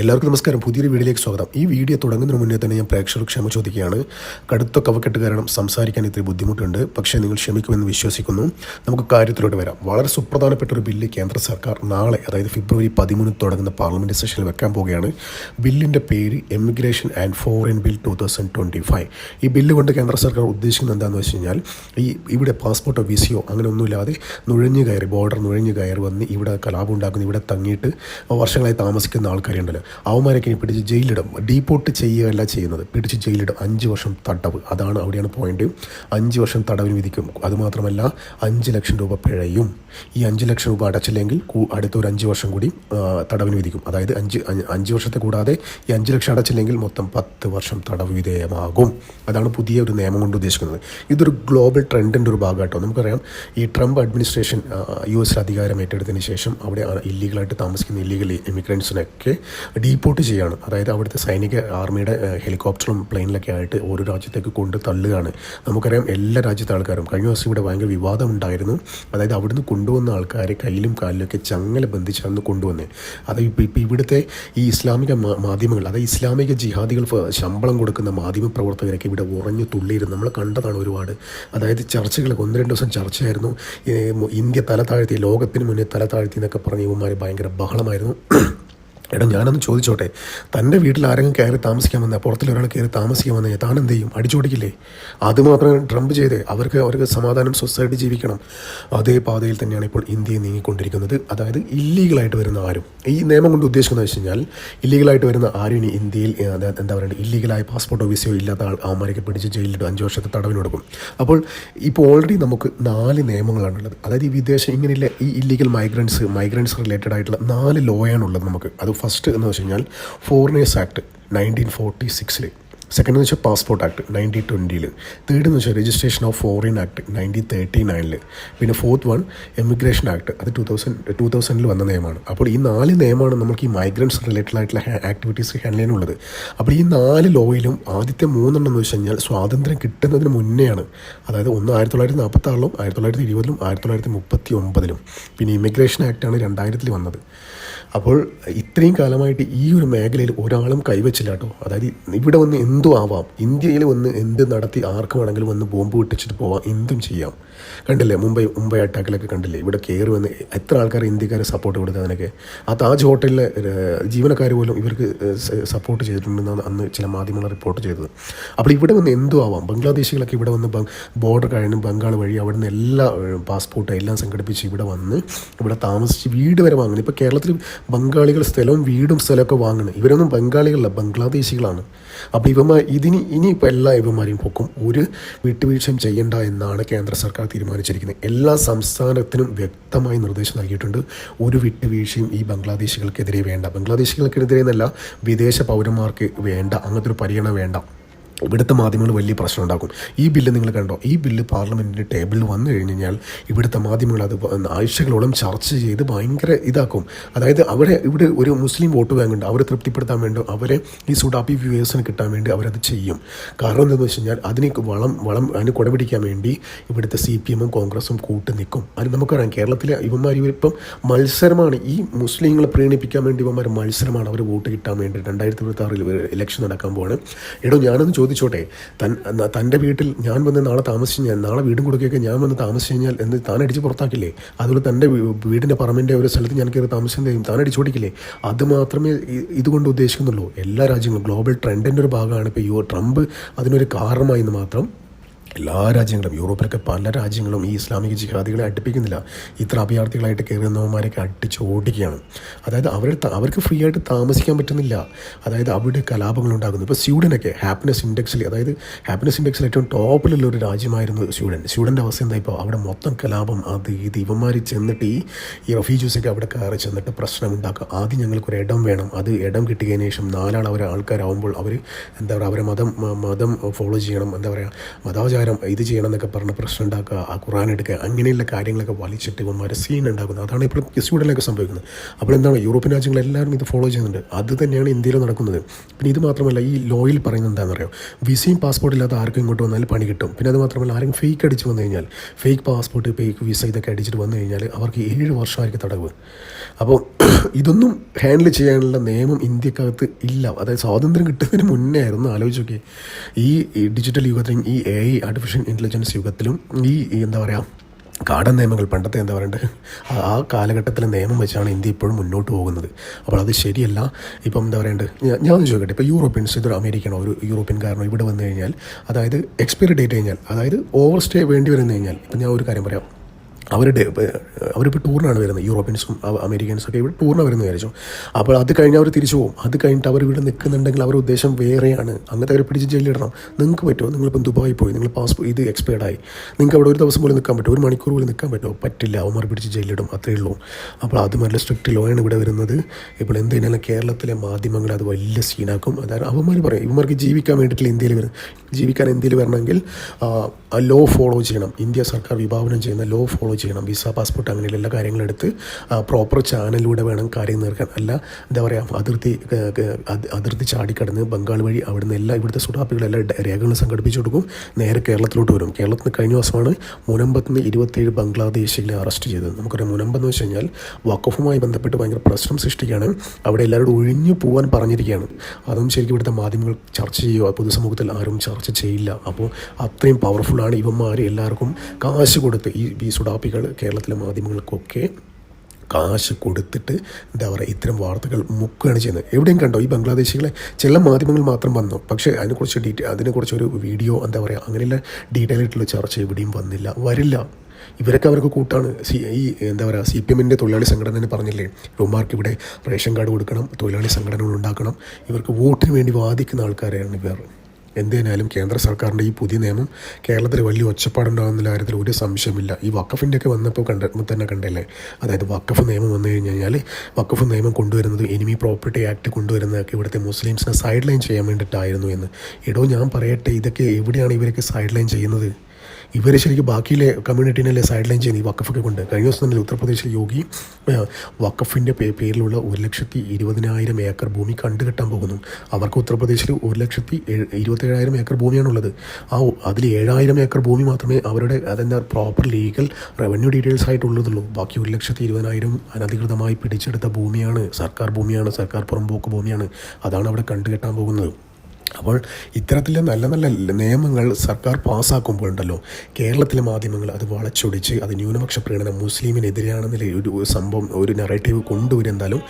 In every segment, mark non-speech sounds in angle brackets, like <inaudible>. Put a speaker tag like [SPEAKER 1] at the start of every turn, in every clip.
[SPEAKER 1] എല്ലാവർക്കും നമസ്കാരം. പുതിയൊരു വീഡിയോയിലേക്ക് സ്വാഗതം. ഈ വീഡിയോ തുടങ്ങുന്നതിന് മുന്നേ തന്നെ ഞാൻ പ്രേക്ഷകർ ക്ഷമ ചോദിക്കുകയാണ്. കടുത്ത കവക്കെട്ട് കാരണം സംസാരിക്കാൻ ഇത്തിരി ബുദ്ധിമുട്ടുണ്ട്. പക്ഷേ നിങ്ങൾ ക്ഷമിക്കുമെന്ന് വിശ്വസിക്കുന്നു. നമുക്ക് കാര്യത്തിലോട്ട് വരാം. വളരെ സുപ്രധാനപ്പെട്ട ഒരു ബില്ല് കേന്ദ്ര സർക്കാർ നാളെ അതായത് ഫെബ്രുവരി പതിമൂന്നിന് തുടങ്ങുന്ന പാർലമെന്റ് സെഷനിൽ വെക്കാൻ പോവുകയാണ്. ബില്ലിന്റെ പേര് emigration and foreign bill two thousand twenty five ഈ ബില്ല് കൊണ്ട് കേന്ദ്ര സർക്കാർ ഉദ്ദേശിക്കുന്നത് എന്താണെന്ന് വെച്ച് കഴിഞ്ഞാൽ ഈ ഇവിടെ പാസ്പോർട്ടോ വിസയോ അങ്ങനെ ഒന്നുമില്ലാതെ നുഴഞ്ഞു കയറി ബോർഡർ നുഴഞ്ഞു കയറി വന്ന് ഇവിടെ കലാപം ഉണ്ടാക്കുന്ന ഇവിടെ തങ്ങിയിട്ട് വർഷങ്ങളായി താമസിക്കുന്ന ആൾക്കാരുണ്ടല്ലോ. അവന്മാരൊക്കെ ഇനി പിടിച്ച് ജയിലിടും ഡീപ്പോട്ട് ചെയ്യുകയല്ല ചെയ്യുന്നത്. പിടിച്ച് ജയിലിടും അഞ്ച് വർഷം തടവ്. അതാണ് അവിടെയാണ് പോയിന്റ് അഞ്ച് വർഷം തടവിന് വിധിക്കും. അതുമാത്രമല്ല അഞ്ച് ലക്ഷം രൂപ പിഴയും. ഈ അഞ്ച് ലക്ഷം രൂപ അടച്ചില്ലെങ്കിൽ അടുത്ത ഒരു അഞ്ച് വർഷം കൂടി തടവിന് വിധിക്കും. അതായത് അഞ്ച് അഞ്ച് വർഷത്തെ കൂടാതെ ഈ അഞ്ച് ലക്ഷം അടച്ചില്ലെങ്കിൽ മൊത്തം പത്ത് വർഷം തടവ് വിധേയമാകും. അതാണ് പുതിയ ഒരു നിയമം കൊണ്ട് ഉദ്ദേശിക്കുന്നത്. ഇതൊരു ഗ്ലോബൽ ട്രെൻഡിന്റെ ഒരു ഭാഗമായിട്ടോ നമുക്കറിയാം ഈ ട്രംപ് അഡ്മിനിസ്ട്രേഷൻ യു എസ് അധികാരം ഏറ്റെടുത്തതിന് ശേഷം അവിടെ ഇല്ലീഗലായിട്ട് താമസിക്കുന്ന ഇല്ലീഗൽ ഇമിഗ്രൻസിനൊക്കെ ഡീപ്പോർട്ട് ചെയ്യുകയാണ് അതായത് അവിടുത്തെ സൈനിക ആർമിയുടെ ഹെലികോപ്റ്ററും പ്ലെയിനിലൊക്കെ ആയിട്ട് ഓരോ രാജ്യത്തേക്ക് കൊണ്ട് തള്ളുകയാണ്. നമുക്കറിയാം എല്ലാ രാജ്യത്തെ ആൾക്കാരും കഴിഞ്ഞ ദിവസം ഇവിടെ ഭയങ്കര വിവാദം ഉണ്ടായിരുന്നു. അതായത് അവിടുന്ന് കൊണ്ടുവന്ന ആൾക്കാരെ കയ്യിലും കാലിലൊക്കെ ചങ്ങല ബന്ധിച്ചാണ് കൊണ്ടുവന്നത് അത് ഇപ്പോൾ ഇവിടുത്തെ ഈ ഇസ്ലാമിക മാധ്യമങ്ങൾ അതായത് ഇസ്ലാമിക ജിഹാദികൾ ശമ്പളം കൊടുക്കുന്ന മാധ്യമ പ്രവർത്തകരൊക്കെ ഇവിടെ ഉറഞ്ഞു തുള്ളിയിരുന്നു. നമ്മൾ കണ്ടതാണ് ഒരുപാട്. അതായത് ചർച്ചകളൊക്കെ ഒന്ന് രണ്ട് ദിവസം ചർച്ചയായിരുന്നു. ഇന്ത്യ തല താഴ്ത്തി ലോകത്തിന് മുന്നേ തല താഴ്ത്തി എന്നൊക്കെ പറഞ്ഞ് ഇവന്മാർ ഭയങ്കര ബഹളമായിരുന്നു. എടാ ഞാനൊന്ന് ചോദിച്ചോട്ടെ? തന്റെ വീട്ടിൽ ആരെങ്കിലും കയറി താമസിക്കാൻ വന്നാൽ പുറത്തിൽ ഒരാൾ കയറി താമസിക്കാൻ വന്നാൽ താൻ എന്ത് ചെയ്യും? അടിച്ചോടിക്കില്ലേ? അത് മാത്രമേ ട്രംപ് ചെയ്തേ. അവർക്ക് അവർക്ക് സമാധാനം സ്വസ്ഥമായിട്ട് ജീവിക്കണം. അതേ പാതയിൽ തന്നെയാണ് ഇപ്പോൾ ഇന്ത്യയെ നീങ്ങിക്കൊണ്ടിരിക്കുന്നത്. അതായത് ഇല്ലീഗലായിട്ട് വരുന്ന ആരും. ഈ നിയമം കൊണ്ട് ഉദ്ദേശിക്കുന്നത് വെച്ച് കഴിഞ്ഞാൽ ഇല്ലീഗലായിട്ട് വരുന്ന ആരും ഇനി ഇന്ത്യയിൽ എന്താ പറയുക ഇല്ലീഗലായ പാസ്പോർട്ടോ വിസയോ ഇല്ലാത്ത ആൾ അവന്മാരൊക്കെ പിടിച്ച് ജയിലിലിട്ട് അഞ്ച് വർഷത്തെ തടവിന് കൊടുക്കും. അപ്പോൾ ഇപ്പോൾ ഓൾറെഡി നമുക്ക് നാല് നിയമങ്ങളാണുള്ളത് അതായത് ഈ വിദേശം ഇങ്ങനെയുള്ള ഈ ഇല്ലീഗൽ മൈഗ്രൻസ് മൈഗ്രൻസ് റിലേറ്റഡ് ആയിട്ടുള്ള നാല് ലോയാണുള്ളത് നമുക്ക്. അത് ഫസ്റ്റ് എന്ന് വെച്ച് കഴിഞ്ഞാൽ ഫോറിനേഴ്സ് ആക്ട് നയന്റീൻ ഫോർട്ടി സിക്സിൽ സെക്കൻഡ് എന്ന് വെച്ചാൽ പാസ്പോർട്ട് ആക്ട് നയന്റീൻ ട്വന്റിയിൽ തേർഡ് എന്ന് വെച്ചാൽ registration of foreign act nineteen thirty നയനിൽ പിന്നെ ഫോർത്ത് വൺ എമിഗ്രേഷൻ ആക്ട് അത് ടു തൗസൻഡ് ടു തൗസൻഡിൽ വന്ന നിയമമാണ്. അപ്പോൾ ഈ നാല് നിയമമാണ് നമുക്ക് ഈ മൈഗ്രൻസ് റിലേറ്റഡ് ആയിട്ടുള്ള ആക്ടിവിറ്റീസ് ഹാൻഡിൽ ചെയ്യാനുള്ളത്. അപ്പോൾ ഈ നാല് ലോയിലും ആദ്യത്തെ മൂന്നെണ്ണം എന്ന് വെച്ച് കഴിഞ്ഞാൽ സ്വാതന്ത്ര്യം കിട്ടുന്നതിന് മുന്നെയാണ്. അതായത് ഒന്ന് ആയിരത്തി തൊള്ളായിരത്തി നാൽപ്പത്തി ആറിലും ആയിരത്തി തൊള്ളായിരത്തി ഇരുപതിലും ആയിരത്തി തൊള്ളായിരത്തി മുപ്പത്തി ഒമ്പതിലും പിന്നെ ഇമിഗ്രേഷൻ ആക്ടാണ് രണ്ടായിരത്തിൽ വന്നത്. അപ്പോൾ ഇത്രയും കാലമായിട്ട് ഈ ഒരു മേഖലയിൽ ഒരാളും കൈവച്ചില്ല കേട്ടോ. അതായത് ഇവിടെ വന്ന് എന്തും ആവാം. ഇന്ത്യയിൽ വന്ന് എന്ത് നടത്തി ആർക്ക് വേണമെങ്കിലും വന്ന് ബോംബ് വിട്ടിച്ചിട്ട് പോവാം. എന്തും ചെയ്യാം. കണ്ടില്ലേ? മുംബൈ മുംബൈ അറ്റാക്കിലൊക്കെ കണ്ടില്ലേ? ഇവിടെ കയറി വന്ന് എത്ര ആൾക്കാർ ഇന്ത്യക്കാരെ സപ്പോർട്ട് കൊടുത്തതിനൊക്കെ ആ താജ് ഹോട്ടലിലെ ജീവനക്കാർ പോലും ഇവർക്ക് സപ്പോർട്ട് ചെയ്തിട്ടുണ്ടെന്നാണ് അന്ന് ചില മാധ്യമങ്ങൾ റിപ്പോർട്ട് ചെയ്തത്. അപ്പോൾ ഇവിടെ വന്ന് എന്തോ ആവാം. ബംഗ്ലാദേശികളൊക്കെ ഇവിടെ വന്ന് ബോർഡർ കഴിഞ്ഞ് ബംഗാൾ വഴി അവിടെ നിന്ന് എല്ലാ പാസ്പോർട്ട് എല്ലാം സംഘടിപ്പിച്ച് ഇവിടെ വന്ന് ഇവിടെ താമസിച്ച് വീട് വരെ വാങ്ങുന്നത് ഇപ്പോൾ കേരളത്തിൽ ബംഗാളികൾ സ്ഥലവും വീടും സ്ഥലമൊക്കെ വാങ്ങണം ഇവരൊന്നും ബംഗാളികളല്ല ബംഗ്ലാദേശികളാണ്. അപ്പോൾ ഇവന്മാർ ഇതിന് ഇനിയിപ്പോൾ എല്ലാ ഇവന്മാരെയും പൊക്കും. ഒരു വിട്ടുവീഴ്ചയും ചെയ്യണ്ട എന്നാണ് കേന്ദ്ര സർക്കാർ തീരുമാനിച്ചിരിക്കുന്നത്. എല്ലാ സംസ്ഥാനത്തിനും വ്യക്തമായി നിർദ്ദേശം നൽകിയിട്ടുണ്ട്. ഒരു വിട്ടുവീഴ്ചയും ഈ ബംഗ്ലാദേശികൾക്കെതിരെ വേണ്ട. ബംഗ്ലാദേശികൾക്കെതിരെ എന്നല്ല വിദേശ പൗരന്മാർക്ക് വേണ്ട. അങ്ങനത്തെ ഒരു പരിഗണന വേണ്ട. ഇവിടുത്തെ മാധ്യമങ്ങൾ വലിയ പ്രശ്നം ഉണ്ടാക്കും ഈ ബില്ല് നിങ്ങൾ കണ്ടോ? ഈ ബില്ല് പാർലമെന്റിന്റെ ടേബിളിൽ വന്നു കഴിഞ്ഞ് കഴിഞ്ഞാൽ ഇവിടുത്തെ മാധ്യമങ്ങൾ അത് ആഴ്ചകളോളം ചർച്ച ചെയ്ത് ഭയങ്കര ഇതാക്കും. അതായത് അവരെ ഇവിടെ ഒരു മുസ്ലിം വോട്ട് ബാങ്കുണ്ട് അവരെ തൃപ്തിപ്പെടുത്താൻ വേണ്ടി അവരെ ഈ സുഡാപ്പി വ്യൂവേഴ്സിന് കിട്ടാൻ വേണ്ടി അവരത് ചെയ്യും. കാരണം എന്താണെന്ന് വെച്ച് കഴിഞ്ഞാൽ അതിന് വളം വളം അതിന് കുടപിടിക്കാൻ വേണ്ടി ഇവിടുത്തെ സി പി എമ്മും കോൺഗ്രസും കൂട്ട് നിൽക്കും അത് നമുക്കറിയാം. കേരളത്തിലെ ഇവന്മാർ ഇവരിപ്പം മത്സരമാണ്. ഈ മുസ്ലിങ്ങളെ പ്രീണിപ്പിക്കാൻ വേണ്ടി ഇവന്മാർ മത്സരമാണ്. അവർ വോട്ട് കിട്ടാൻ വേണ്ടി രണ്ടായിരത്തി ഇരുപത്തി ആറിൽ ഇലക്ഷൻ നടക്കാൻ പോവാണ്. എടോ ഞാനൊന്ന് ചോദിച്ചോട്ടെ തൻ തന്റെ വീട്ടിൽ ഞാൻ വന്ന് നാളെ താമസിച്ച് ഞാൻ നാളെ വീടും കൊടുക്കുകയൊക്കെ ഞാൻ വന്ന് താമസിച്ച് കഴിഞ്ഞാൽ എന്ന് താൻ അടിച്ച് പുറത്താക്കില്ലേ? അതുപോലെ തന്റെ വീടിന്റെ പറമ്പിന്റെ ഒരു സ്ഥലത്ത് ഞാൻ കയറി താമസിക്കുന്നതും താൻ അടിച്ചു ഓടിക്കില്ലേ? അത് മാത്രമേ ഇതുകൊണ്ട് ഉദ്ദേശിക്കുന്നുള്ളൂ. എല്ലാ രാജ്യങ്ങളും ഗ്ലോബൽ ട്രെൻഡിന്റെ ഒരു ഭാഗമാണ് ഇപ്പോൾ യു ട്രംപ് അതിനൊരു കാരണമായി മാത്രം എല്ലാ രാജ്യങ്ങളും യൂറോപ്പിലൊക്കെ പല രാജ്യങ്ങളും ഈ ഇസ്ലാമിക ജിഹാദികളെ അടുപ്പിക്കുന്നില്ല. ഇത്ര അഭയാർത്ഥികളായിട്ട് കയറുന്നവന്മാരൊക്കെ അടിച്ച് ഓടിക്കുകയാണ് അതായത് അവർ അവർക്ക് ഫ്രീ ആയിട്ട് താമസിക്കാൻ പറ്റുന്നില്ല. അതായത് അവിടെ കലാപങ്ങൾ ഉണ്ടാകുന്നു ഇപ്പോൾ സ്വീഡനൊക്കെ ഹാപ്പിനെസ് ഇൻഡെക്സിൽ അതായത് ഹാപ്പിനെസ് ഇൻഡെക്സിൽ ഏറ്റവും ടോപ്പിലുള്ള ഒരു രാജ്യമായിരുന്നു സ്വീഡൻ. സ്വീഡന്റെ അവസ്ഥ എന്താ ഇപ്പോൾ അവിടെ മൊത്തം കലാപം അത് ഇത് ഇവന്മാർ ചെന്നിട്ട് ഈ ഈ റഫ്യൂജീസൊക്കെ അവിടെ കയറി ചെന്നിട്ട് പ്രശ്നം ഉണ്ടാക്കുക ആദ്യം ഞങ്ങൾക്കൊരു ഇടം വേണം. അത് ഇടം കിട്ടിയതിന് ശേഷം നാലാൾ അവരെ ആൾക്കാരാവുമ്പോൾ അവർ എന്താ പറയുക അവരെ മതം മതം ഫോളോ ചെയ്യണം. എന്താ പറയുക മതാചാരം നിസ്കാരം ഇത് ചെയ്യണം എന്നൊക്കെ പറഞ്ഞ് പ്രശ്നം ഉണ്ടാക്കുക ആ ഖുറാൻ എടുക്കുക അങ്ങനെയുള്ള കാര്യങ്ങളൊക്കെ വലിച്ചിട്ട് ഇവന്മാർ സീൻ ഉണ്ടാക്കുന്നത്. അതാണ് ഇപ്പോൾ സ്വീഡനിലൊക്കെ സംഭവിക്കുന്നത്. അപ്പോൾ എന്താണ് യൂറോപ്യൻ രാജ്യങ്ങളെല്ലാവരും ഇത് ഫോളോ ചെയ്യുന്നുണ്ട്. അത് തന്നെയാണ് ഇന്ത്യയിൽ നടക്കുന്നത്. പിന്നെ ഇത് മാത്രമല്ല ഈ ലോയിൽ പറയുന്നത് എന്താണെന്നറിയോ? വിസയും പാസ്പോർട്ട് ഇല്ലാത്ത ആർക്കും ഇങ്ങോട്ട് വന്നാൽ പണി കിട്ടും. പിന്നെ അത് മാത്രമല്ല ആരെങ്കിലും ഫേക്ക് അടിച്ച് വന്നു കഴിഞ്ഞാൽ ഫേക്ക് പാസ്പോർട്ട് ഫേക്ക് വിസ ഇതൊക്കെ അടിച്ചിട്ട് വന്നു കഴിഞ്ഞാൽ അവർക്ക് ഏഴ് വർഷമായിരിക്കും തടവ്. അപ്പോൾ <clears throat> ഇതൊന്നും ഹാൻഡിൽ ചെയ്യാനുള്ള നിയമം ഇന്ത്യക്കകത്ത് ഇല്ല. അതായത് സ്വാതന്ത്ര്യം കിട്ടുന്നതിന് മുന്നേ ആയിരുന്നു. ആലോചിച്ചൊക്കെ ഈ ഡിജിറ്റൽ യുഗത്തിൽ ഈ എ ഐ ആർട്ടിഫിഷ്യൽ ഇന്റലിജൻസ് യുഗത്തിലും ഈ എന്താ പറയുക കാടൻ നിയമങ്ങൾ പണ്ടത്തെ എന്താ പറയണ്ടത് ആ- കാലഘട്ടത്തിലെ നിയമം വെച്ചാണ് ഇന്ത്യ ഇപ്പോഴും മുന്നോട്ട് പോകുന്നത്. അപ്പോൾ അത് ശരിയല്ല. ഇപ്പം എന്താ പറയണ്ടത് ഞാൻ ചോദിക്കട്ടെ ഇപ്പോൾ യൂറോപ്യൻസ് ഇതൊരു അമേരിക്കനോ ഒരു യൂറോപ്യൻകാരനോ ഇവിടെ വന്നു കഴിഞ്ഞാൽ അതായത് എക്സ്പയറി ഡേറ്റ് കഴിഞ്ഞാൽ അതായത് ഓവർ സ്റ്റേ വേണ്ടി വരുന്നു കഴിഞ്ഞാൽ ഇപ്പം ഞാൻ ഒരു കാര്യം പറയാം. അവരുടെ അവരിപ്പോൾ ടൂറിനാണ് വരുന്നത്. യൂറോപ്യൻസും അമേരിക്കൻസും ഒക്കെ ഇവിടെ ടൂറിന് വരുന്നത് വിചാരിച്ചു. അപ്പോൾ അത് കഴിഞ്ഞ് അവർ തിരിച്ചു പോകും അത് കഴിഞ്ഞിട്ട് അവർ ഇവിടെ നിൽക്കുന്നുണ്ടെങ്കിൽ അവരുടെ ഉദ്ദേശം വേറെയാണ്. അങ്ങനത്തെ അവരെ പിടിച്ച് ജയിലിടണം നിങ്ങൾക്ക് പറ്റുമോ? നിങ്ങളിപ്പം ദുബായി പോയി. നിങ്ങൾ പാസ്പോർട്ട് ഇത് എക്സ്പയർഡ് ആയി. നിങ്ങൾക്ക് അവിടെ ഒരു ദിവസം പോലും നിൽക്കാൻ പറ്റുമോ? ഒരു മണിക്കൂർ പോലും നിൽക്കാൻ പറ്റുമോ? പറ്റില്ല. അവന്മാർ പിടിച്ച് ജയിലിടും അത്രയേ ഉള്ളൂ. അപ്പോൾ അത് നല്ല സ്ട്രിക്റ്റ് ലോ ആണ് ഇവിടെ വരുന്നത്. ഇപ്പോൾ എന്ത് കേരളത്തിലെ മാധ്യമങ്ങൾ അത് വലിയ സീനാക്കും. അതായത് അവന്മാർ പറയും ഇവന്മാർക്ക് ജീവിക്കാൻ വേണ്ടിയിട്ടില്ല ഇന്ത്യയിൽ വരും ജീവിക്കാൻ ഇന്ത്യയിൽ വരണമെങ്കിൽ ലോ ഫോളോ ചെയ്യണം. ഇന്ത്യ സർക്കാർ വിഭാവനം ചെയ്യുന്ന ലോ ഫോളോ ചെയ്യണം. വിസ പാസ്പോർട്ട് അങ്ങനെയുള്ള എല്ലാ കാര്യങ്ങളും എടുത്ത് പ്രോപ്പർ ചാനലിലൂടെ വേണം കാര്യം തീർക്കാൻ. അല്ല എന്താ പറയുക അതിർത്തി അതിർത്തി ചാടിക്കടന്ന് ബംഗാൾ വഴി അവിടുന്ന് എല്ലാ ഇവിടുത്തെ സുഡാപ്പികളെല്ലാം രേഖകൾ സംഘടിപ്പിച്ചു കൊടുക്കും. നേരെ കേരളത്തിലോട്ട് വരും. കേരളത്തിൽ കഴിഞ്ഞ ദിവസമാണ് മുനമ്പത്തിന് ഇരുപത്തേഴ് ബംഗ്ലാദേശികളെ അറസ്റ്റ് ചെയ്തത്. നമുക്കറിയാം മുനമ്പെന്ന് വെച്ച് കഴിഞ്ഞാൽ വഖഫുമായി ബന്ധപ്പെട്ട് ഭയങ്കര പ്രശ്നം സൃഷ്ടിക്കുകയാണ്. അവിടെ എല്ലാവരോടും ഒഴിഞ്ഞു പോകാൻ പറഞ്ഞിരിക്കുകയാണ്. അതും ശരിക്കും ഇവിടുത്തെ മാധ്യമങ്ങൾ ചർച്ച ചെയ്യുക പൊതുസമൂഹത്തിൽ ആരും ചർച്ച ചെയ്യില്ല. അപ്പോൾ അത്രയും പവർഫുള്ളാണ് ഇവന്മാർ എല്ലാവർക്കും കാശ് കൊടുത്ത് ഈ ഈ സുഡാപ്പികൾ കേരളത്തിലെ മാധ്യമങ്ങൾക്കൊക്കെ കാശ് കൊടുത്തിട്ട് എന്താ പറയുക ഇത്തരം വാർത്തകൾ മുക്കുകയാണ് ചെയ്യുന്നത്. എവിടെയും കണ്ടോ ഈ ബംഗ്ലാദേശികളെ ചില മാധ്യമങ്ങൾ മാത്രം വന്നു. പക്ഷേ അതിനെക്കുറിച്ച് ഡീറ്റെയിൽ അതിനെക്കുറിച്ചൊരു വീഡിയോ എന്താ പറയുക അങ്ങനെയുള്ള ഡീറ്റെയിൽ ആയിട്ടുള്ള ചർച്ച എവിടെയും വന്നില്ല വരില്ല. ഇവരൊക്കെ അവർക്ക് കൂട്ടാണ്. സി ഈ എന്താ പറയുക സി പി എമ്മിന്റെ തൊഴിലാളി സംഘടന പറഞ്ഞില്ലേ ഇവന്മാർക്ക് ഇവിടെ റേഷൻ കാർഡ് കൊടുക്കണം തൊഴിലാളി സംഘടനകൾ ഉണ്ടാക്കണം ഇവർക്ക് വോട്ടിന് വേണ്ടി വാദിക്കുന്ന ആൾക്കാരെയാണ് ഇവർ. എന്തായാലും കേന്ദ്ര സർക്കാരിന്റെ ഈ പുതിയ നിയമം കേരളത്തിൽ വലിയ ഒച്ചപ്പാടുണ്ടാകുന്ന കാര്യത്തിൽ ഒരു സംശയമില്ല ഈ വക്കഫിന്റെ ഒക്കെ വന്നപ്പോൾ കണ്ട തന്നെ കണ്ടല്ലേ? അതായത് വക്കഫ് നിയമം വന്നു കഴിഞ്ഞ് കഴിഞ്ഞാൽ വക്കഫ് നിയമം കൊണ്ടുവരുന്നത് എനിമി പ്രോപ്പർട്ടി ആക്ട് കൊണ്ടുവരുന്നതൊക്കെ ഇവിടുത്തെ മുസ്ലിംസിനെ സൈഡ് ലൈൻ ചെയ്യാൻ വേണ്ടിയിട്ടായിരുന്നു എന്ന്. എടോ ഞാൻ പറയട്ടെ ഇതൊക്കെ എവിടെയാണ് ഇവരൊക്കെ സൈഡ് ലൈൻ ചെയ്യുന്നത്? ഇവർ ശരിക്കും ബാക്കിയിലെ കമ്മ്യൂണിറ്റീനല്ലേ സൈഡ് ലൈൻ ചെയ്യുന്നത്? ഈ വക്കഫൊക്കെ കൊണ്ട്. കഴിഞ്ഞ ദിവസം തന്നെ ഉത്തർപ്രദേശിലെ യോഗി വക്കഫിന്റെ പേരിലുള്ള ഒരു ലക്ഷത്തി ഇരുപതിനായിരം ഏക്കർ ഭൂമി കണ്ടുകെട്ടാൻ പോകുന്നു. അവർക്ക് ഉത്തർപ്രദേശിൽ ഒരു ലക്ഷത്തി ഇരുപത്തേഴായിരം ഏക്കർ ഭൂമിയാണുള്ളത്. ആ അതിൽ ഏഴായിരം ഏക്കർ ഭൂമി മാത്രമേ അവരുടെ അതെന്താ പ്രോപ്പർ ലീഗൽ റവന്യൂ ഡീറ്റെയിൽസ് ആയിട്ടുള്ളതുള്ളൂ. ബാക്കി ഒരു ലക്ഷത്തി ഇരുപതിനായിരം അനധികൃതമായി പിടിച്ചെടുത്ത ഭൂമിയാണ്. സർക്കാർ ഭൂമിയാണ്. സർക്കാർ പുറമ്പോക്ക് ഭൂമിയാണ്. അതാണ് അവിടെ കണ്ടുകെട്ടാൻ പോകുന്നത്. അപ്പോൾ ഇത്തരത്തിലെ നല്ല നല്ല നിയമങ്ങൾ സർക്കാർ പാസ്സാക്കുമ്പോഴുണ്ടല്ലോ. കേരളത്തിലെ മാധ്യമങ്ങൾ അത് വളച്ചൊടിച്ച് അത് ന്യൂനപക്ഷ പ്രീണനം മുസ്ലിമിനെതിരെയാണെന്നുള്ള ഒരു സംഭവം ഒരു നെറേറ്റീവ് കൊണ്ടുവരുന്നാലും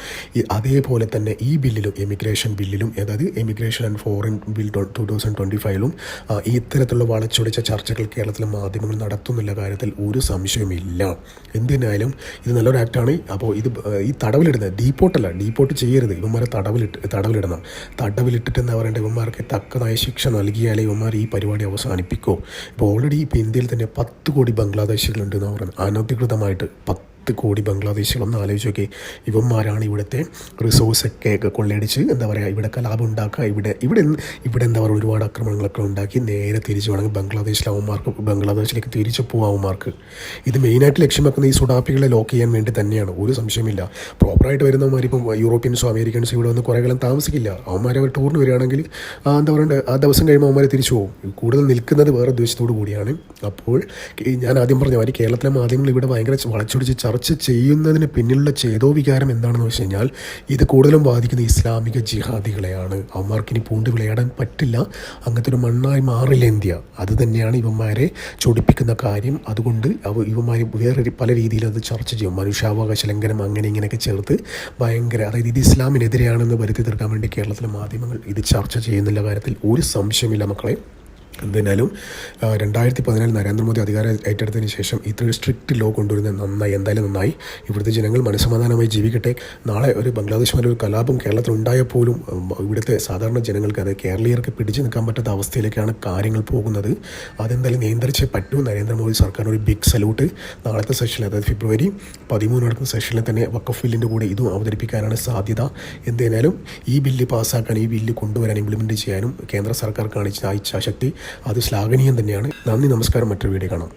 [SPEAKER 1] അതേപോലെ തന്നെ ഈ ബില്ലിലും എമിഗ്രേഷൻ ബില്ലിലും അതായത് emigration and foreign bill two thousand twenty ഫൈവിലും ഇത്തരത്തിലുള്ള വളച്ചൊടിച്ച ചർച്ചകൾ കേരളത്തിലെ മാധ്യമങ്ങൾ നടത്തുന്നില്ല കാര്യത്തിൽ ഒരു സംശയവുമില്ല. എന്തിനായാലും ഇത് നല്ലൊരു ആക്ടാണ് അപ്പോൾ ഇത് ഈ തടവിലിടുന്നത് ഡീപ്പോട്ടല്ല ഡീപ്പോട്ട് ചെയ്യരുത്. ഇവന്മാരെ തടവിലിട്ട് തടവിലിടണം. തടവിലിട്ടിട്ട് എന്താ പറയണ്ടത് ഇവന്മാർക്ക് തക്കതായ ശിക്ഷ നൽകിയാലേ ഇവന്മാർ ഈ പരിപാടി അവസാനിപ്പിക്കൂ. ഇപ്പോൾ ഓൾറെഡി ഇപ്പോൾ ഇന്ത്യയിൽ തന്നെ പത്ത് കോടി ബംഗ്ലാദേശികളുണ്ട് എന്ന് പറയുന്നത്. അനധികൃതമായിട്ട് പത്ത് കോടി ബംഗ്ലാദേശികളൊന്ന് ആലോചിച്ച് നോക്കി ഇവന്മാരാണ് ഇവിടുത്തെ റിസോഴ്സ് ഒക്കെ കൊള്ളയടിച്ച് എന്താ പറയുക ഇവിടെ കലാപം ഉണ്ടാക്കുക. ഇവിടെ ഇവിടെ ഇവിടെ എന്താ പറയുക ഒരുപാട് ആക്രമണങ്ങളൊക്കെ ഉണ്ടാക്കി നേരെ തിരിച്ചു വേണമെങ്കിൽ ബംഗ്ലാദേശിലെ അവന്മാർക്ക് ബംഗ്ലാദേശിലേക്ക് തിരിച്ചു പോകാവുമാർക്ക് ഇത് മെയിനായിട്ട് ലക്ഷ്യം ഈ സുഡാപ്പികളെ ലോക്ക് ചെയ്യാൻ വേണ്ടി തന്നെയാണ്. ഒരു സംശയമില്ല പ്രോപ്പറായിട്ട് വരുന്നവന്മാരിപ്പം യൂറോപ്യൻസോ അമേരിക്കൻസോ ഇവിടെ വന്ന് കുറേ കാലം താമസിക്കില്ല. അവന്മാരെ അവർ ടൂറിന് വരികയാണെങ്കിൽ എന്താ പറയുക ആ ദിവസം കഴിയുമ്പോൾ അവന്മാരെ തിരിച്ചു പോകും. കൂടുതൽ നിൽക്കുന്നത് വേറെ ഉദ്ദേശത്തോടു കൂടിയാണ്. അപ്പോൾ ഞാൻ ആദ്യം പറഞ്ഞ മാതിരി കേരളത്തിലെ മാധ്യമങ്ങൾ ഇവിടെ ഭയങ്കര വളച്ചൊടിച്ച് ചർച്ച ചെയ്യുന്നതിന് പിന്നിലുള്ള ചേതോ വികാരം എന്താണെന്ന് വെച്ച് കഴിഞ്ഞാൽ ഇത് കൂടുതലും ബാധിക്കുന്ന ഇസ്ലാമിക ജിഹാദികളെയാണ്. അവന്മാർക്ക് ഇനി പൂണ്ട് വിളയാടാൻ പറ്റില്ല. അങ്ങനത്തെ ഒരു മണ്ണായി മാറില്ല ഇന്ത്യ. അത് തന്നെയാണ് ഇവന്മാരെ ചൊടിപ്പിക്കുന്ന കാര്യം. അതുകൊണ്ട് അവ ഇവന്മാർ വേറെ പല രീതിയിൽ അത് ചർച്ച ചെയ്യും. മനുഷ്യാവകാശ ലംഘനം അങ്ങനെ ഇങ്ങനെയൊക്കെ ചേർത്ത് ഭയങ്കര അതായത് ഇത് ഇസ്ലാമിനെതിരെയാണെന്ന് വരുത്തി തീർക്കാൻ വേണ്ടി കേരളത്തിലെ മാധ്യമങ്ങൾ ഇത് ചർച്ച ചെയ്യുന്നില്ല കാര്യത്തിൽ ഒരു സംശയമില്ല മക്കളെ. എന്തായാലും രണ്ടായിരത്തി പതിനാല് നരേന്ദ്രമോദി അധികാരം ഏറ്റെടുത്തതിന് ശേഷം ഇത്രയും സ്ട്രിക്റ്റ് ലോ കൊണ്ടുവരുന്നത് നന്നായി എന്തായാലും നന്നായി. ഇവിടുത്തെ ജനങ്ങൾ മനസ്സമാധാനമായി ജീവിക്കട്ടെ. നാളെ ഒരു ബംഗ്ലാദേശ് പോലെ ഒരു കലാപം കേരളത്തിൽ പോലും ഇവിടുത്തെ സാധാരണ ജനങ്ങൾക്ക് അത് കേരളീയർക്ക് പിടിച്ചു നിൽക്കാൻ പറ്റാത്ത അവസ്ഥയിലേക്കാണ് കാര്യങ്ങൾ പോകുന്നത്. അതെന്തായാലും നിയന്ത്രിച്ചേ പറ്റൂ. നരേന്ദ്രമോദി സർക്കാർ ഒരു ബിഗ് സല്യൂട്ട് നാളത്തെ സെഷനിൽ അതായത് ഫെബ്രുവരി പതിമൂന്ന് നടക്കുന്ന സെഷനിൽ തന്നെ വക്കഫ് ബില്ലിന്റെ കൂടെ ഇതും അവതരിപ്പിക്കാനാണ് സാധ്യത. എന്തായാലും ഈ ബില്ല് പാസ്സാക്കാൻ ഈ ബില്ല് കൊണ്ടുവരാൻ ഇംപ്ലിമെന്റ് ചെയ്യാനും കേന്ദ്ര സർക്കാർ കാണിച്ച ഇച്ഛാശക്തി അത് ശ്ലാഘനീയം തന്നെയാണ്. നന്ദി നമസ്കാരം. മറ്റൊരു വീഡിയോ കാണാം.